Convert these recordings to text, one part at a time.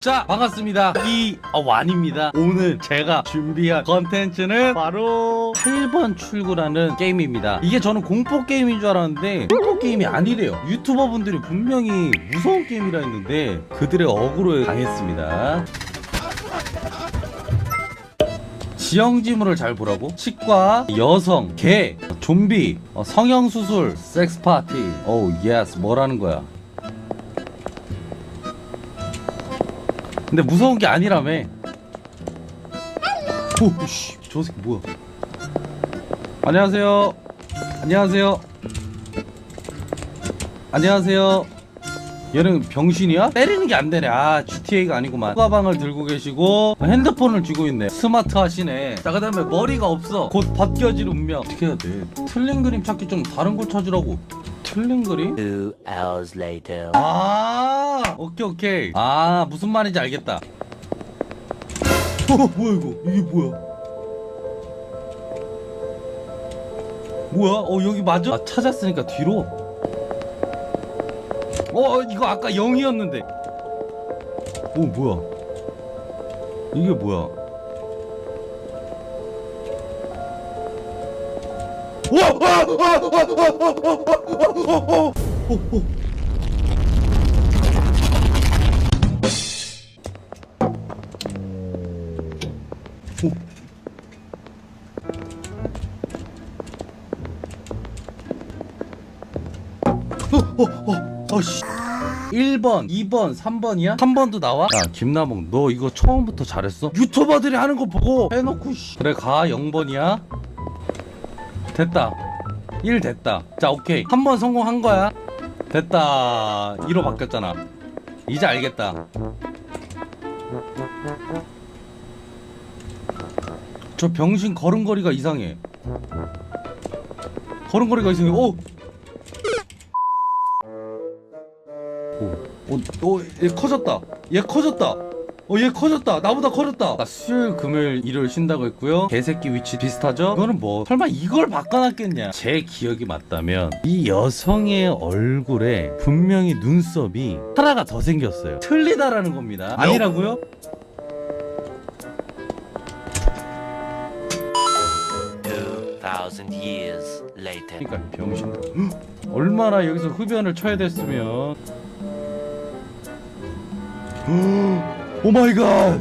자 반갑습니다. 이완입니다. 오늘 제가 준비한 컨텐츠는 바로 8번 출구라는 게임입니다. 이게 저는 공포 게임인 줄 알았는데 공포 게임이 아니래요. 유튜버 분들이 분명히 무서운 게임이라 했는데 그들의 어그로에 당했습니다. 지형지물을 잘 보라고? 치과 여성 개 좀비 어, 성형수술 섹스파티. 오우 예스. 뭐라는 거야 근데 무서운 게 아니라며. 오, 씨, 저 새끼 뭐야? 안녕하세요. 안녕하세요. 안녕하세요. 얘는 병신이야? 때리는 게 안 되네. 아, GTA가 아니구만. 가방을 들고 계시고 핸드폰을 쥐고 있네. 스마트 하시네. 자, 그다음에 머리가 없어. 곧 벗겨질 운명. 어떻게 해야 돼? 틀린 그림 찾기 좀 다른 걸 찾으라고. 틀린 그림? Two hours later. 아 오케이 오케이 아 무슨 말인지 알겠다 어 뭐야 이거 이게 뭐야 뭐야 어 여기 맞아 아 찾았으니까 뒤로 어 이거 아까 0이었는데 오 뭐야 이게 뭐야 와! 와! 와! 와! 와! 와! 와! 와! 와! 어 씨. 1번, 2번, 3번이야? 3번도 나와? 야 김나봉 너 이거 처음부터 잘했어? 유튜버들이 하는 거 보고 해놓고 씨. 그래 가 0번이야. 됐다. 1 됐다. 자 오케이. 한 번 성공한 거야. 됐다. 2로 바뀌었잖아. 이제 알겠다. 저 병신 걸음걸이가 이상해. 걸음걸이가 이상해. 오! 오, 오, 오, 얘 커졌다. 얘 커졌다. 어, 얘 커졌다. 나보다 커졌다. 나 수요일, 금요일, 일요일 쉰다고 했고요. 개새끼 위치 비슷하죠? 이거는 뭐 설마 이걸 바꿔놨겠냐? 제 기억이 맞다면 이 여성의 얼굴에 분명히 눈썹이 하나가 더 생겼어요. 틀리다라는 겁니다. 아니라고요? Years later. 그러니까 병신. 헉! 얼마나 여기서 흡연을 쳐야 됐으면. 오 마이 갓.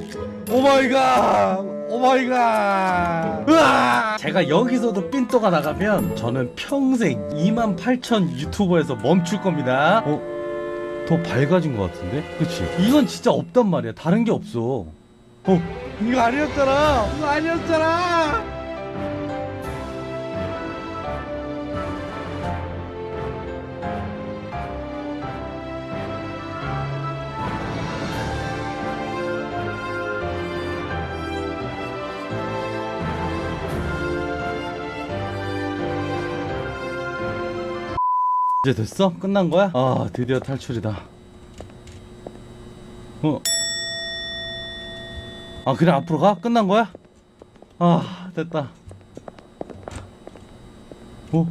오 마이 갓. 오 마이 갓. 으아! 제가 여기서도 삔또가 나가면 저는 평생 2만 8천 유튜버에서 멈출 겁니다. 어? 더 밝아진 것 같은데? 그치? 이건 진짜 없단 말이야. 다른 게 없어. 어? 이거 아니었잖아. 이거 아니었잖아. 이제 됐어? 끝난 거야? 아 드디어 탈출이다 어? 아 그래 앞으로 가? 끝난 거야? 아 됐다 어?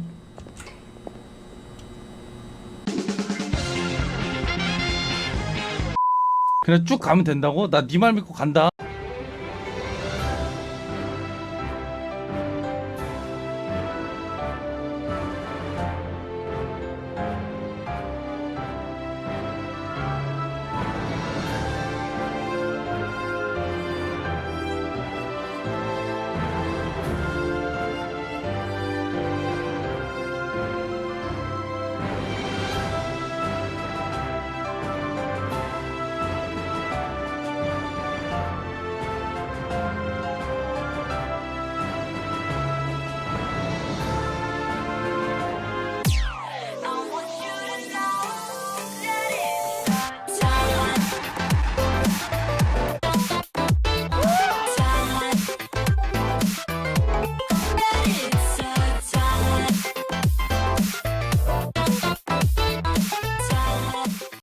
그냥 쭉 가면 된다고? 나 네 말 믿고 간다